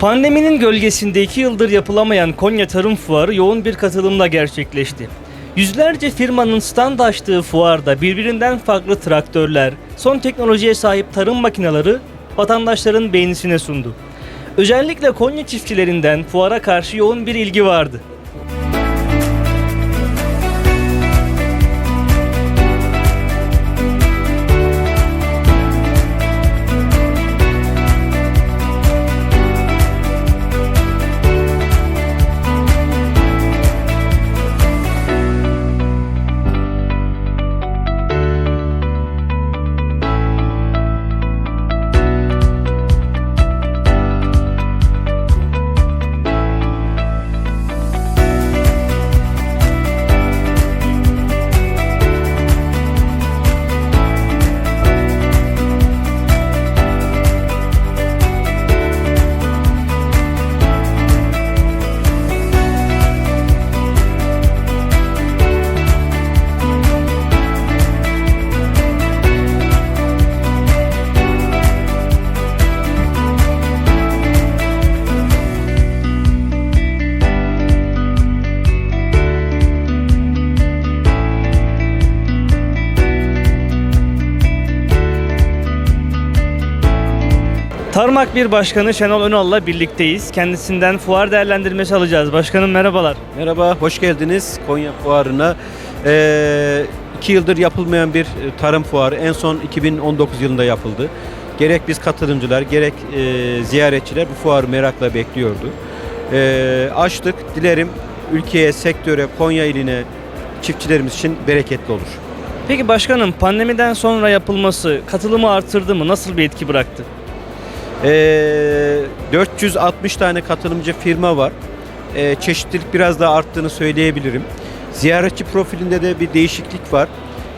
Pandeminin gölgesinde iki yıldır yapılamayan Konya Tarım Fuarı yoğun bir katılımla gerçekleşti. Yüzlerce firmanın stand açtığı fuarda birbirinden farklı traktörler, son teknolojiye sahip tarım makineleri vatandaşların beğenisine sundu. Özellikle Konya çiftçilerinden fuara karşı yoğun bir ilgi vardı. Tarmak bir Başkanı Şenol Önal'la birlikteyiz. Kendisinden fuar değerlendirmesi alacağız. Başkanım merhabalar. Merhaba, hoş geldiniz Konya Fuarı'na. Ee, iki yıldır yapılmayan bir e, tarım fuarı en son 2019 yılında yapıldı. Gerek biz katılımcılar, gerek e, ziyaretçiler bu fuarı merakla bekliyordu. Ee, açtık, dilerim ülkeye, sektöre, Konya iline, çiftçilerimiz için bereketli olur. Peki başkanım pandemiden sonra yapılması katılımı artırdı mı? Nasıl bir etki bıraktı? Ee, 460 tane katılımcı firma var. Ee, çeşitlilik biraz daha arttığını söyleyebilirim. Ziyaretçi profilinde de bir değişiklik var.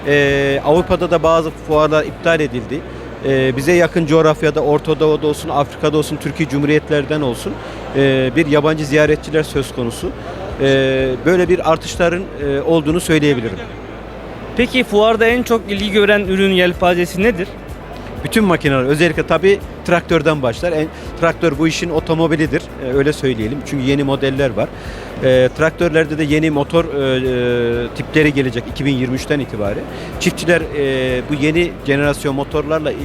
Ee, Avrupa'da da bazı fuarlar iptal edildi. Ee, bize yakın coğrafyada Orta Doğu'da olsun, Afrika'da olsun, Türkiye Cumhuriyetlerden olsun ee, bir yabancı ziyaretçiler söz konusu. Ee, böyle bir artışların e, olduğunu söyleyebilirim. Peki fuarda en çok ilgi gören ürün yelpazesi nedir? Bütün makineler özellikle tabii traktörden başlar. En, traktör bu işin otomobilidir. e, öyle söyleyelim. Çünkü yeni modeller var. E, traktörlerde de yeni motor e, e, tipleri gelecek 2023'ten itibaren. Çiftçiler e, bu yeni jenerasyon motorlarla e,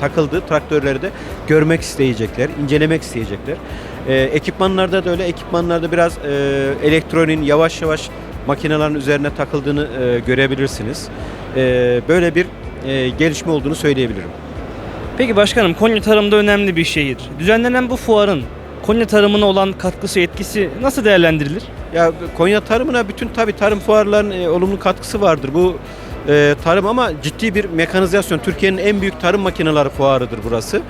takıldığı traktörleri de görmek isteyecekler, incelemek isteyecekler. E, ekipmanlarda da öyle. Ekipmanlarda biraz e, elektronin yavaş yavaş makinelerin üzerine takıldığını e, görebilirsiniz. E, böyle bir e, gelişme olduğunu söyleyebilirim. Peki başkanım Konya tarımda önemli bir şehir. Düzenlenen bu fuarın Konya tarımına olan katkısı etkisi nasıl değerlendirilir? Ya Konya tarımına bütün tabii tarım fuarlarının e, olumlu katkısı vardır. Bu e, tarım ama ciddi bir mekanizasyon. Türkiye'nin en büyük tarım makineleri fuarıdır burası.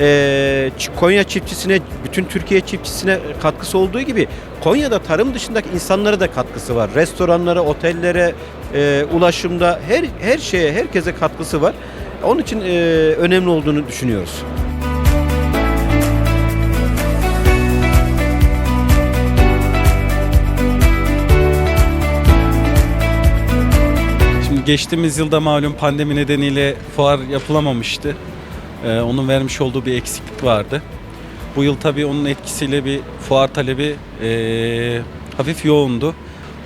E, Konya çiftçisine, bütün Türkiye çiftçisine katkısı olduğu gibi Konya'da tarım dışındaki insanlara da katkısı var. Restoranlara, otellere, e, ulaşımda her her şeye, herkese katkısı var. Onun için e, önemli olduğunu düşünüyoruz. Şimdi geçtiğimiz yılda malum pandemi nedeniyle fuar yapılamamıştı. Ee, onun vermiş olduğu bir eksiklik vardı. Bu yıl tabii onun etkisiyle bir fuar talebi ee, hafif yoğundu.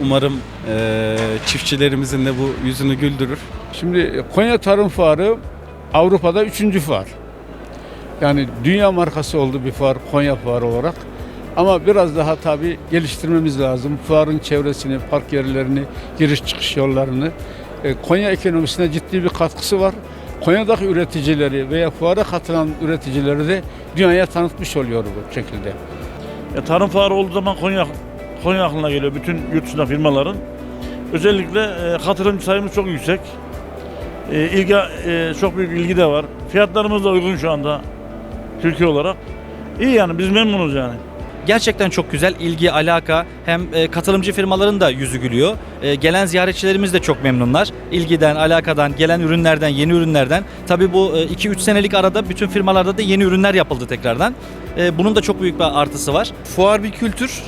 Umarım ee, çiftçilerimizin de bu yüzünü güldürür. Şimdi Konya Tarım Fuarı Avrupa'da üçüncü fuar. Yani dünya markası oldu bir fuar Konya Fuarı olarak. Ama biraz daha tabii geliştirmemiz lazım. Fuarın çevresini, park yerlerini, giriş çıkış yollarını. E, Konya ekonomisine ciddi bir katkısı var. Konya'daki üreticileri veya fuara katılan üreticileri de dünyaya tanıtmış oluyor bu şekilde. Ya tarım fuarı olduğu zaman Konya Konya aklına geliyor bütün yurt dışında firmaların. Özellikle e, katılımcı sayımız çok yüksek. E, ilgi e, çok büyük ilgi de var. Fiyatlarımız da uygun şu anda Türkiye olarak. İyi yani biz memnunuz yani. Gerçekten çok güzel ilgi, alaka hem e, katılımcı firmaların da yüzü gülüyor. E, gelen ziyaretçilerimiz de çok memnunlar. İlgiden, alakadan, gelen ürünlerden, yeni ürünlerden. Tabii bu 2-3 senelik arada bütün firmalarda da yeni ürünler yapıldı tekrardan. E, bunun da çok büyük bir artısı var. Fuar bir kültür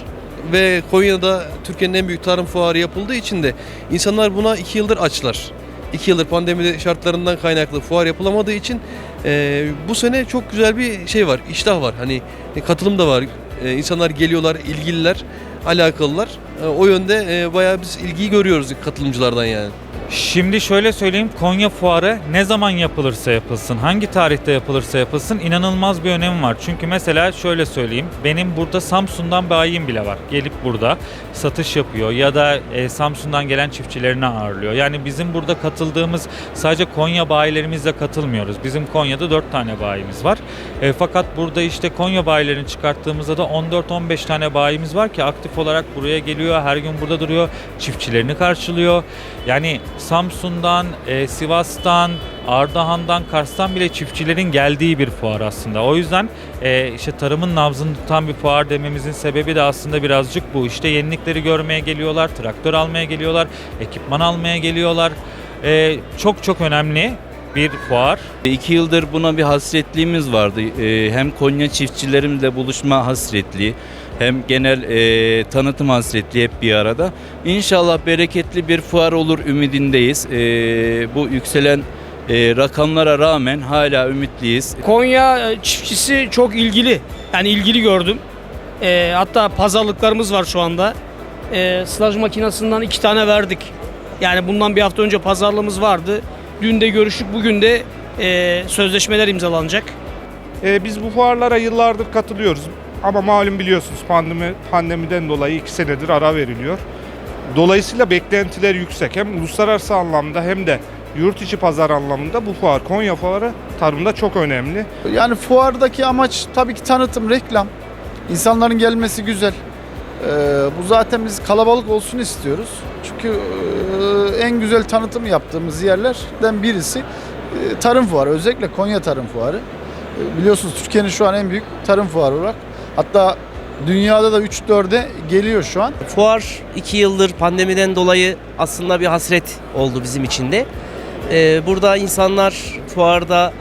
ve Konya'da Türkiye'nin en büyük tarım fuarı yapıldığı için de insanlar buna iki yıldır açlar. İki yıldır pandemi şartlarından kaynaklı fuar yapılamadığı için E, bu sene çok güzel bir şey var, iştah var. Hani e, katılım da var. E, insanlar geliyorlar, ilgililer, alakalılar. E, o yönde e, bayağı biz ilgiyi görüyoruz katılımcılardan yani. Şimdi şöyle söyleyeyim Konya Fuarı ne zaman yapılırsa yapılsın, hangi tarihte yapılırsa yapılsın inanılmaz bir önemi var. Çünkü mesela şöyle söyleyeyim benim burada Samsun'dan bayim bile var. Gelip burada satış yapıyor ya da e, Samsun'dan gelen çiftçilerini ağırlıyor. Yani bizim burada katıldığımız sadece Konya bayilerimizle katılmıyoruz. Bizim Konya'da 4 tane bayimiz var. E, fakat burada işte Konya bayilerini çıkarttığımızda da 14-15 tane bayimiz var ki aktif olarak buraya geliyor. Her gün burada duruyor. Çiftçilerini karşılıyor. Yani Samsun'dan, e, Sivas'tan, Ardahan'dan, Kars'tan bile çiftçilerin geldiği bir fuar aslında. O yüzden e, işte tarımın nabzını tutan bir fuar dememizin sebebi de aslında birazcık bu. İşte yenilikleri görmeye geliyorlar, traktör almaya geliyorlar, ekipman almaya geliyorlar. E, çok çok önemli bir fuar. İki yıldır buna bir hasretliğimiz vardı. Ee, hem Konya çiftçilerimizle buluşma hasretliği hem genel e, tanıtım hasretliği hep bir arada. İnşallah bereketli bir fuar olur ümidindeyiz. Ee, bu yükselen e, rakamlara rağmen hala ümitliyiz. Konya e, çiftçisi çok ilgili. Yani ilgili gördüm. E, hatta pazarlıklarımız var şu anda. E, sılaj makinesinden iki tane verdik. Yani bundan bir hafta önce pazarlığımız vardı. Dün de görüştük. Bugün de e, sözleşmeler imzalanacak. Ee, biz bu fuarlara yıllardır katılıyoruz. Ama malum biliyorsunuz pandemi pandemiden dolayı iki senedir ara veriliyor. Dolayısıyla beklentiler yüksek. Hem uluslararası anlamda hem de yurt içi pazar anlamında bu fuar, Konya fuarı tarımda çok önemli. Yani fuardaki amaç tabii ki tanıtım, reklam. İnsanların gelmesi güzel. Ee, bu zaten biz kalabalık olsun istiyoruz. Çünkü e, en güzel tanıtım yaptığımız yerlerden birisi e, tarım fuarı. Özellikle Konya Tarım Fuarı. E, biliyorsunuz Türkiye'nin şu an en büyük tarım fuarı olarak. Hatta dünyada da 3-4'e geliyor şu an. Fuar iki yıldır pandemiden dolayı aslında bir hasret oldu bizim için de. Ee, burada insanlar fuarda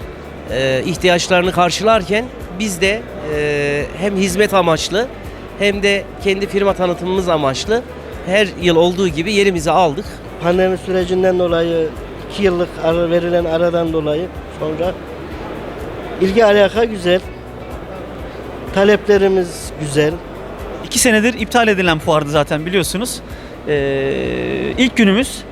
e, ihtiyaçlarını karşılarken biz de e, hem hizmet amaçlı hem de kendi firma tanıtımımız amaçlı her yıl olduğu gibi yerimizi aldık. Pandemi sürecinden dolayı iki yıllık ara verilen aradan dolayı sonra ilgi alaka güzel. Taleplerimiz güzel. İki senedir iptal edilen fuardı zaten biliyorsunuz. Ee, ilk günümüz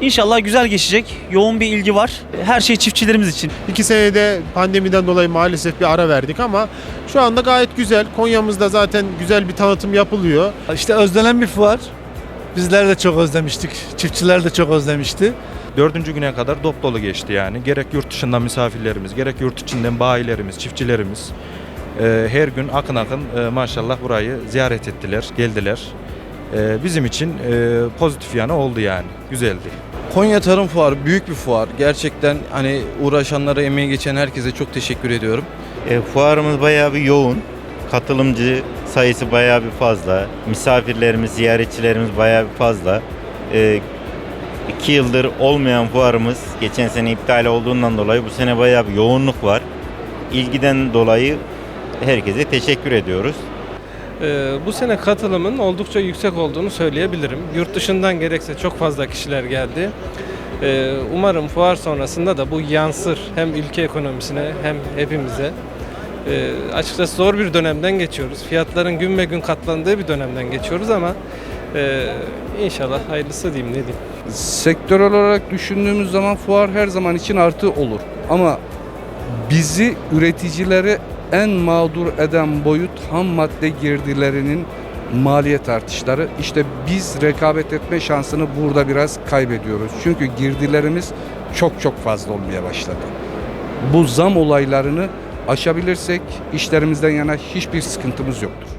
inşallah güzel geçecek. Yoğun bir ilgi var. Her şey çiftçilerimiz için. İki senede pandemiden dolayı maalesef bir ara verdik ama şu anda gayet güzel. Konya'mızda zaten güzel bir tanıtım yapılıyor. İşte özlenen bir fuar. Bizler de çok özlemiştik. Çiftçiler de çok özlemişti. Dördüncü güne kadar dop dolu geçti yani. Gerek yurt dışından misafirlerimiz, gerek yurt içinden bayilerimiz, çiftçilerimiz. E, her gün akın akın e, maşallah burayı ziyaret ettiler, geldiler. E, bizim için e, pozitif yanı oldu yani. Güzeldi. Konya Tarım Fuarı büyük bir fuar. Gerçekten hani uğraşanlara, emeği geçen herkese çok teşekkür ediyorum. E, fuarımız bayağı bir yoğun. Katılımcı sayısı bayağı bir fazla. Misafirlerimiz, ziyaretçilerimiz bayağı bir fazla. E, iki yıldır olmayan fuarımız geçen sene iptal olduğundan dolayı bu sene bayağı bir yoğunluk var. İlgiden dolayı herkese teşekkür ediyoruz. Ee, bu sene katılımın oldukça yüksek olduğunu söyleyebilirim. Yurt dışından gerekse çok fazla kişiler geldi. Ee, umarım fuar sonrasında da bu yansır hem ülke ekonomisine hem hepimize. Ee, açıkçası zor bir dönemden geçiyoruz. Fiyatların gün be gün katlandığı bir dönemden geçiyoruz ama e, inşallah hayırlısı diyeyim ne diyeyim. Sektörel olarak düşündüğümüz zaman fuar her zaman için artı olur. Ama bizi üreticileri en mağdur eden boyut ham madde girdilerinin maliyet artışları. İşte biz rekabet etme şansını burada biraz kaybediyoruz. Çünkü girdilerimiz çok çok fazla olmaya başladı. Bu zam olaylarını aşabilirsek işlerimizden yana hiçbir sıkıntımız yoktur.